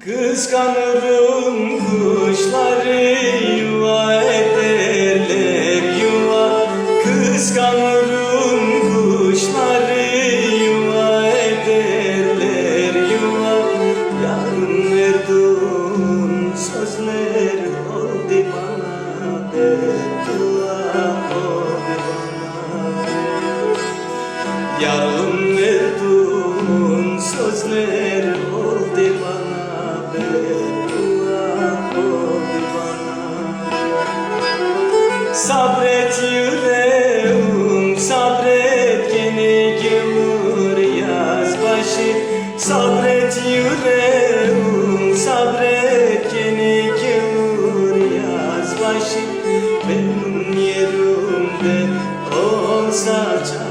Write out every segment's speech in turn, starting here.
Kıskanırım kuş Yarın verduğun sözler oldu bana beddua oldu bana. Sabret yüreğim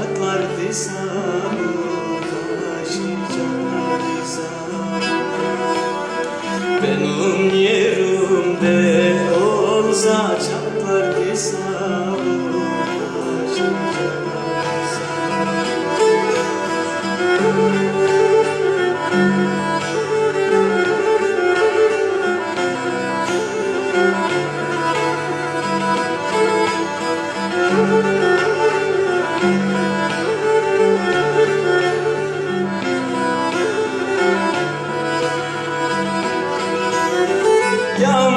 çatlardı sana taşıyacaklardı sana benim yerimde olsa çatlar hesabı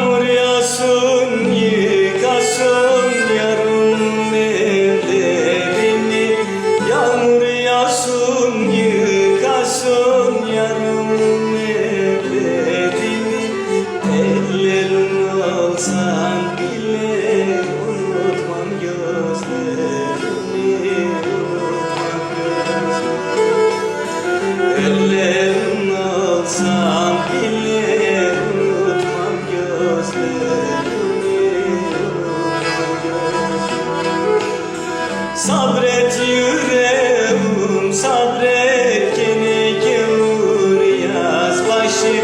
Yağmur yağsın yıkasın yarım evlerini Yağmur yağsın yıkasın Sabret yüreğim sabret gene gelir yaz başı.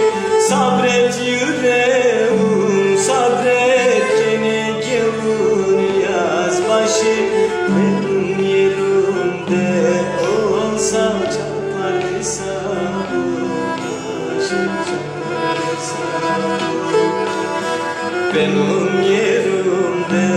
Sabret yüreğim sabret gene gelir yaz başı. Benim yerimde olsa çarpar hesabı başı çarpar hesabı benim yerimde